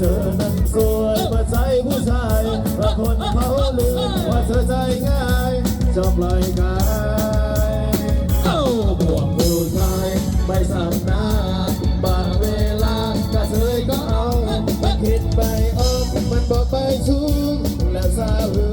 เธอนั้นสวยเปิดใจผู้ชายบางคนเขาลืมว่าเธอใจง่ายจอบลอยกายเอ้าบวกผู้ชายไม่สำนาบางเวลากระเทยก็เอามัคิดไปออกมันบอกไปชุกและสาหื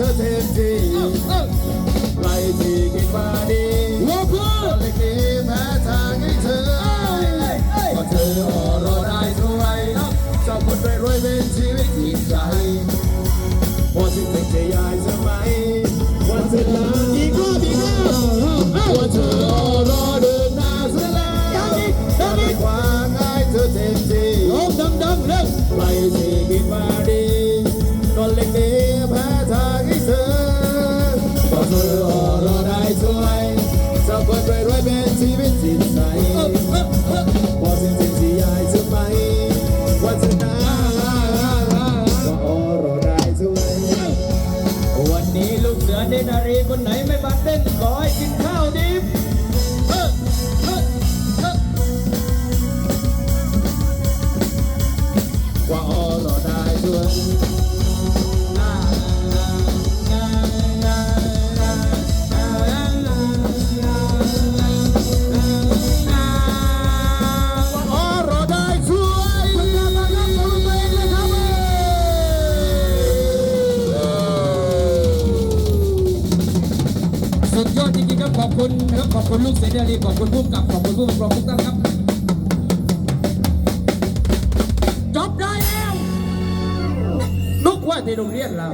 เธอเต็มที่ใครที่คิดว่าดีว่เอนล็กนี้แม้ทางให้เธอก็เธอออรอได้เท่าไเจ้าคนไรวยเป็นชีวิตที่ใจพอสิ่งเด็กจะยายใช่ไหมวันสร็จแล้ พอเธอรอได้ช่วยสักคนรวยๆเป็นชีวิตจิตใจเออเออเออพอสิ้นเป็นที่ยายจะไปวันเสร็จแล้วก็รอได้ช่วยวันนี้ลูกเสือเดนารีคนไหนไม่มาเต้นขอให้กินข้าวดิบ ขอบคุณครับขอบคุณลูกเสือเดนารีขอบคุณผู้กับขอบคุณผู้ปกครองทุกท่านครับจบได้แล้วลูกว่าที่โรงเรียนเรา